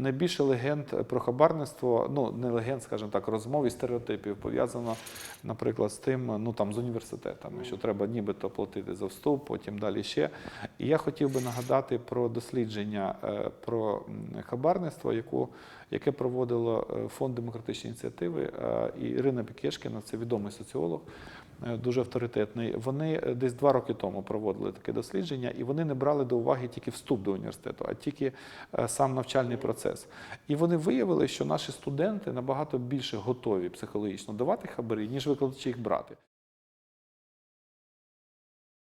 Найбільше легенд про хабарництво, ну не легенд, скажімо так, розмов і стереотипів пов'язано, наприклад, з тим, ну там з університетами, що треба нібито платити за вступ, потім далі ще. І я хотів би нагадати про дослідження е, про хабарництво, яку, яке проводило е, фонд демократичної ініціативи. е, І Ірина Пікешкіна, це відомий соціолог, е, дуже авторитетний. Вони е, десь два роки тому проводили таке дослідження, і вони не брали до уваги тільки вступ до університету, а тільки е, сам навчальний процес. І вони виявили, що наші студенти набагато більше готові психологічно давати хабарі, ніж викладачі їх брати.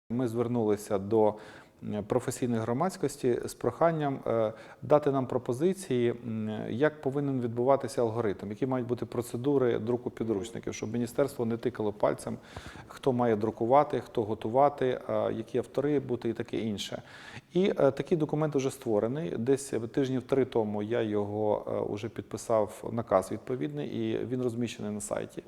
Ми звернулися до е, професійної громадськості з проханням е, дати нам пропозиції, як повинен відбуватися алгоритм, які мають бути процедури друку підручників, щоб міністерство не тикало пальцем, хто має друкувати, хто готувати, е, які автори бути і таке інше. І е, такий документ вже створений. Десь тижнів три тому я його вже підписав наказ відповідний, і він розміщений на сайті.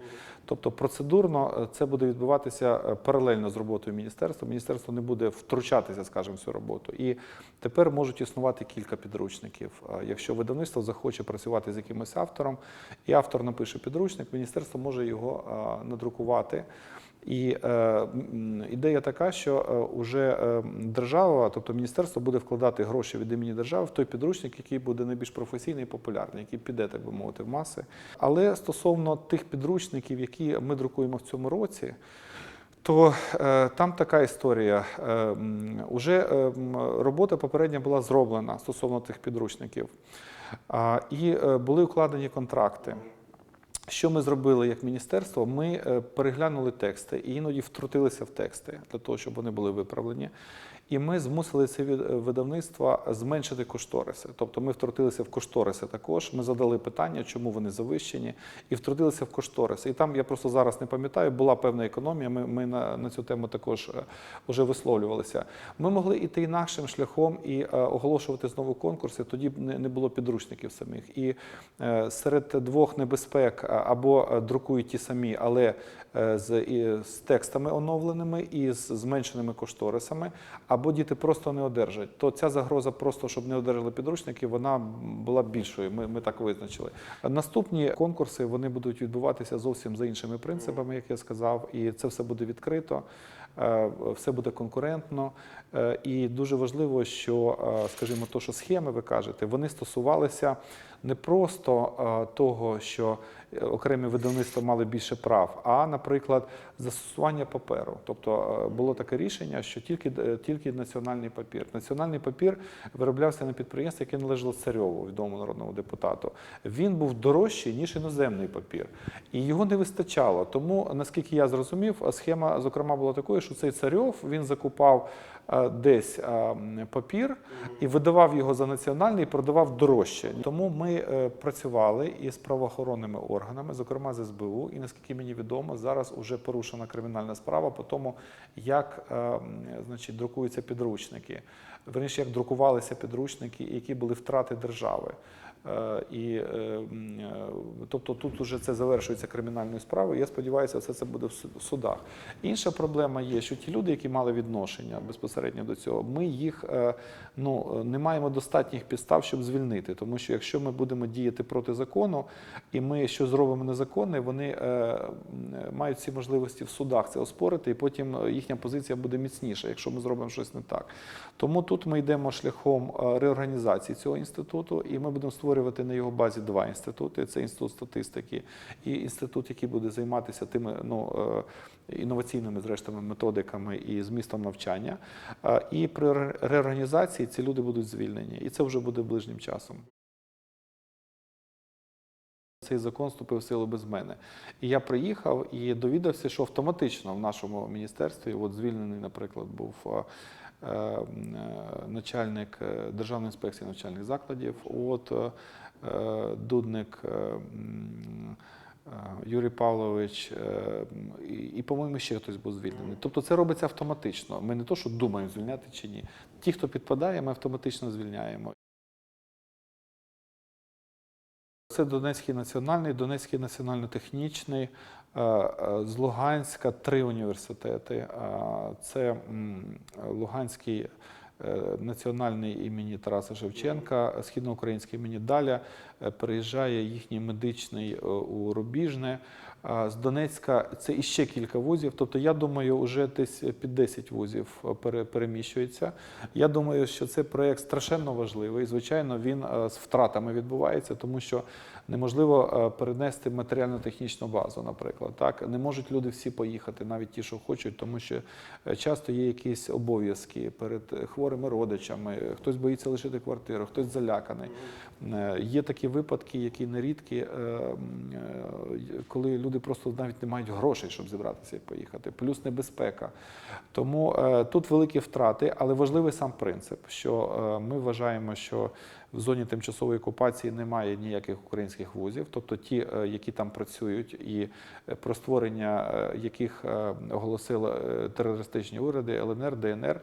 Тобто процедурно це буде відбуватися паралельно з роботою міністерства. Міністерство не буде втручатися, скажімо, в цю роботу. І тепер можуть існувати кілька підручників. Е, Якщо видавництво захоче працювати з якимось автором, і автор напише підручник, міністерство може його е, надрукувати. І е, ідея така, що е, уже е, держава, тобто міністерство, буде вкладати гроші від імені держави в той підручник, який буде найбільш професійний і популярний, який піде, так би мовити, в маси. Але стосовно тих підручників, які ми друкуємо в цьому році. То е, там така історія. Е, уже е, робота попередня була зроблена стосовно тих підручників, е, і були укладені контракти. Що ми зробили як міністерство? Ми е, переглянули тексти і іноді втрутилися в тексти для того, щоб вони були виправлені. І ми змусили це від- видавництва зменшити кошториси. Тобто ми втрутилися в кошториси також. Ми задали питання, чому вони завищені, і втрутилися в кошториси. І там я просто зараз не пам'ятаю, була певна економія. Ми, ми на, на цю тему також е, вже висловлювалися. Ми могли йти інакшим шляхом і е, оголошувати знову конкурси. Тоді б не, не було підручників самих. І е, серед двох небезпек або е, друкують ті самі, але е, з, і, з текстами оновленими і з зменшеними кошторисами, або діти просто не одержать. То ця загроза, просто щоб не одержали підручники, вона була більшою. Ми, ми так визначили. Наступні конкурси вони будуть відбуватися зовсім за іншими принципами, як я сказав, і це все буде відкрито. Е, Все буде конкурентно, Е, і дуже важливо, що, е, скажімо, то, що схеми ви кажете, вони стосувалися не просто того, що окремі видавництва мали більше прав, а, наприклад, застосування паперу. Тобто було таке рішення, що тільки, тільки національний папір. Національний папір вироблявся на підприємстві, яке належало царьову, відомому народному депутату. Він був дорожчий, ніж іноземний папір. І його не вистачало. Тому, наскільки я зрозумів, схема, зокрема, була такою, що цей царьов він закупав е, десь е, папір і видавав його за національний і продавав дорожче. Тому ми е, працювали із правоохоронними органами, зокрема з СБУ, і наскільки мені відомо, зараз вже порушена кримінальна справа по тому, як е, значить, друкуються підручники. Верніше, як друкувалися підручники, які були втрати держави. Е, І, е, е, тобто тут вже це завершується кримінальною справою. Я сподіваюся, все це буде в судах. Інша проблема є, що ті люди, які мали відношення безпосередньо до цього, ми їх ну, не маємо достатніх підстав, щоб звільнити. Тому що якщо ми будемо діяти проти закону, і ми щось зробимо незаконне, вони мають ці можливості в судах це оспорити, і потім їхня позиція буде міцніша, якщо ми зробимо щось не так. Тому тут ми йдемо шляхом е, реорганізації цього інституту, і ми будемо створювати на його базі два інститути: це інститут статистики і інститут, який буде займатися тими ну, е, інноваційними зрештою методиками і змістом навчання. Е, І при реорганізації ці люди будуть звільнені, і це вже буде ближнім часом. Цей закон вступив в силу без мене. І я приїхав і довідався, що автоматично в нашому міністерстві, от звільнений, наприклад, був начальник е, Державної інспекції навчальних закладів, от е, е, Дудник. е, е, Юрій Павлович, е, і, по-моєму, ще хтось був звільнений. Тобто це робиться автоматично. Ми не то, що думаємо, звільняти чи ні. Ті, хто підпадає, ми автоматично звільняємо. Це Донецький національний, Донецький національно-технічний, е, е, з Луганська три університети. Е, Це Луганський е, національний імені Тараса Шевченка, східноукраїнський імені Даля. Е, Переїжджає їхній медичний е, у Рубіжне. З Донецька це іще кілька вузів. Тобто, я думаю, вже десь під 10 вузів е, переміщується. Я думаю, що цей проєкт страшенно важливий. Звичайно, він е, з втратами відбувається, тому що неможливо е, перенести матеріально-технічну базу, наприклад. Так не можуть люди всі поїхати, навіть ті, що хочуть, тому що е, часто є якісь обов'язки перед хворими родичами. Хтось боїться лишити квартиру, хтось заляканий. Е, Є такі випадки, які нерідкі, коли люди просто навіть не мають грошей, щоб зібратися і поїхати. Плюс небезпека. Тому тут великі втрати, але важливий сам принцип, що ми вважаємо, що в зоні тимчасової окупації немає ніяких українських вузів, тобто ті, е, які там працюють, і е, про створення е, яких оголосили терористичні уряди ЛНР, ДНР,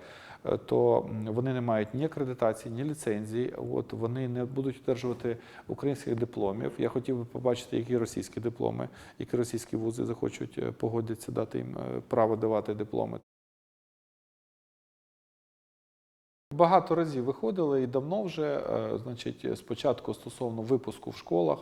то вони не мають ні акредитації, ні ліцензії. От вони не будуть одержувати українських дипломів. Я хотів би побачити, які російські дипломи, які російські вузи захочуть погодитися дати їм право давати дипломи. Багато разів виходили і давно вже, е, значить, спочатку стосовно випуску в школах,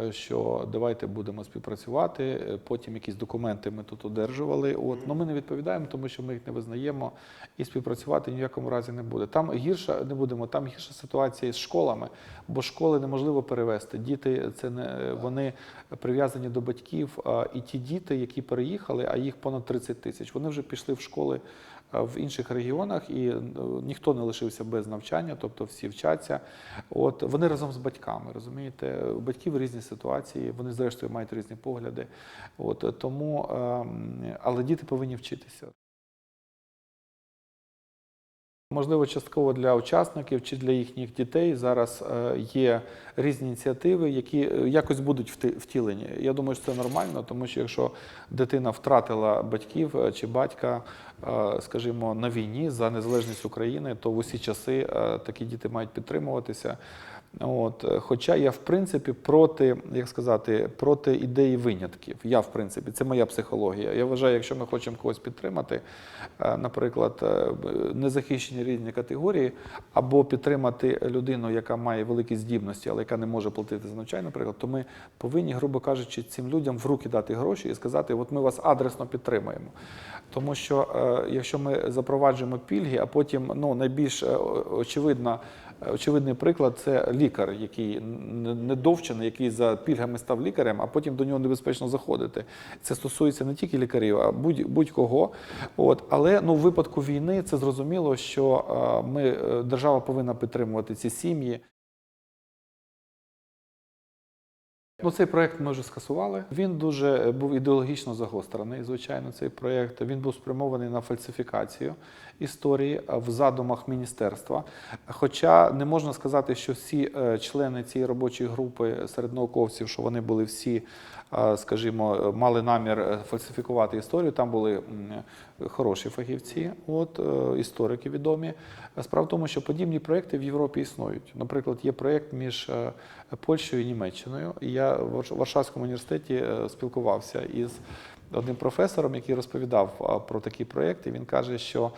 е, що давайте будемо співпрацювати. е, Потім якісь документи ми тут одержували. От ну ми не відповідаємо, тому що ми їх не визнаємо, і співпрацювати ні в якому разі не буде. Там гірша не будемо. Там гірша ситуація з школами, бо школи неможливо перевести. Діти це не вони прив'язані до батьків. І ті діти, які переїхали, а їх понад 30 тисяч, вони вже пішли в школи в інших регіонах, і е, ніхто не лишився без навчання, тобто всі вчаться. От вони разом з батьками, розумієте, у батьків різні ситуації, вони зрештою мають різні погляди. От е, тому, ем, але діти повинні вчитися. Можливо, частково для учасників чи для їхніх дітей зараз е, є різні ініціативи, які е, якось будуть втілені. Я думаю, що це нормально, тому що якщо дитина втратила батьків е, чи батька, скажімо, на війні за незалежність України, то в усі часи такі діти мають підтримуватися. От, е, хоча я в принципі проти, як сказати, проти ідеї винятків. Я в принципі, це моя психологія. Я вважаю, якщо ми хочемо когось підтримати, е, наприклад, е, незахищені різні категорії, або підтримати людину, яка має великі здібності, але яка не може платити за навчання, наприклад, то ми повинні, грубо кажучи, цим людям в руки дати гроші і сказати, от ми вас адресно підтримуємо. Тому що якщо ми запроваджуємо пільги, а потім ну, найбільш очевидна Очевидний приклад це лікар, який недовчений, який за пільгами став лікарем, а потім до нього небезпечно заходити. Це стосується не тільки лікарів, а будь- будь-кого. От але ну в випадку війни це зрозуміло, що е, ми е, держава повинна підтримувати ці сім'ї. Ну, цей проект ми вже скасували. Він дуже е, був ідеологічно загострений. Звичайно, цей проект він був спрямований на фальсифікацію історії е, в задумах міністерства. Хоча не можна сказати, що всі е, члени цієї робочої групи серед науковців, що вони були всі, скажімо, мали намір фальсифікувати історію. Там були хороші фахівці, от історики відомі. Справа в тому, що подібні проекти в Європі існують. Наприклад, є проєкт між Польщею і Німеччиною. І я в Варшавському університеті е, спілкувався із одним професором, який розповідав про такі проєкти. Він каже, що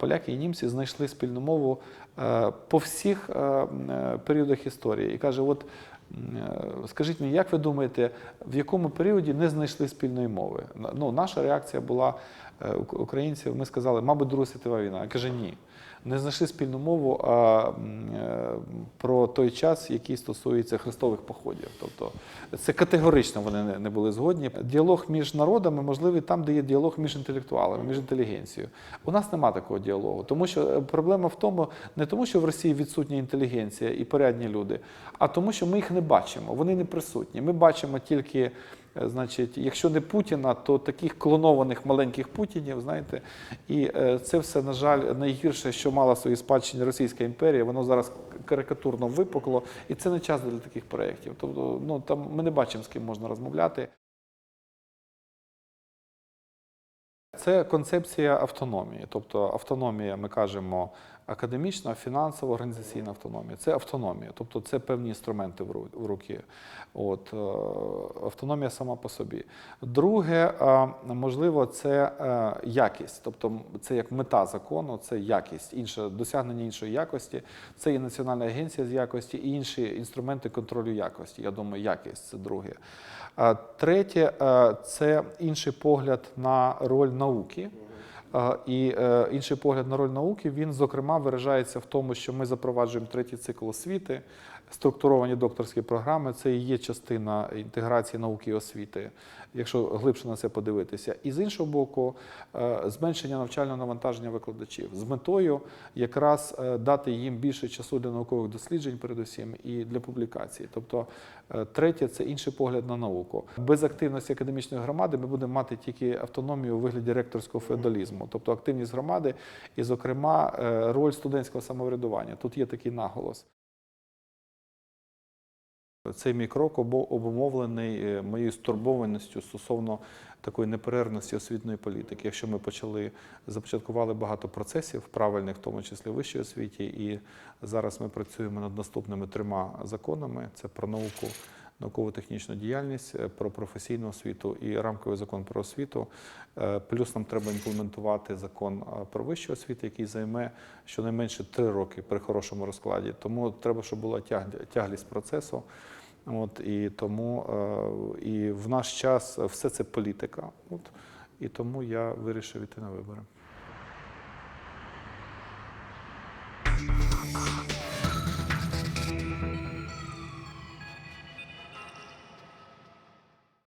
поляки і німці знайшли спільну мову е, по всіх е, періодах історії. І каже: от скажіть мені, як ви думаєте, в якому періоді не знайшли спільної мови? Ну, наша реакція була українців. Ми сказали, мабуть, Друга світова війна. Я каже, ні. Не знайшли спільну мову а, е, про той час, який стосується хрестових походів. Тобто це категорично вони не, були згодні. Діалог між народами можливий там, де є діалог між інтелектуалами, між інтелігенцією. У нас нема такого діалогу, тому що е, проблема в тому, не тому, що в Росії відсутня інтелігенція і порядні люди, а тому, що ми їх не бачимо. Вони не присутні. Ми бачимо тільки. Е, Значить, якщо не Путіна, то таких клонованих маленьких Путінів, знаєте, і е, це все, на жаль, найгірше, що мала в своїй спадщині Російська імперія, воно зараз карикатурно випукло, і це не час для таких проєктів. Тобто, ну там ми не бачимо, з ким можна розмовляти. Це концепція автономії. Тобто автономія, ми кажемо, академічна, фінансова, організаційна автономія. Це автономія, тобто це певні інструменти в руки. От, е, автономія сама по собі. Друге, е, можливо, це е, якість, тобто це як мета закону, це якість, інше досягнення іншої якості. Це і Національна агенція з якості, і інші інструменти контролю якості. Я думаю, якість це друге. Третє це інший погляд на роль науки. І е, інший погляд на роль науки він зокрема виражається в тому, що ми запроваджуємо третій цикл освіти, структуровані докторські програми. Це і є частина інтеграції науки і освіти, якщо глибше на це подивитися. І з іншого боку, е, зменшення навчального навантаження викладачів з метою якраз е, дати їм більше часу для наукових досліджень, передусім, і для публікацій. Тобто, е, третє це інший погляд на науку. Без активності академічної громади ми будемо мати тільки автономію у вигляді ректорського феодалізму, тобто активність громади і, зокрема, роль студентського самоврядування. Тут є такий наголос. Цей мій крок обумовлений е, моєю стурбованістю стосовно такої неперервності освітньої політики. Якщо ми почали започаткували багато процесів правильних, в тому числі в вищій освіті, і зараз ми працюємо над наступними трьома законами: це про науку, науково-технічну діяльність, е, про професійну освіту і рамковий закон про освіту. Е, Плюс нам треба імплементувати закон е, про вищу освіту, який займе щонайменше три роки при хорошому розкладі. Тому треба, щоб була тяглість процесу. От, і тому і в наш час все це політика. От, і тому я вирішив іти на вибори.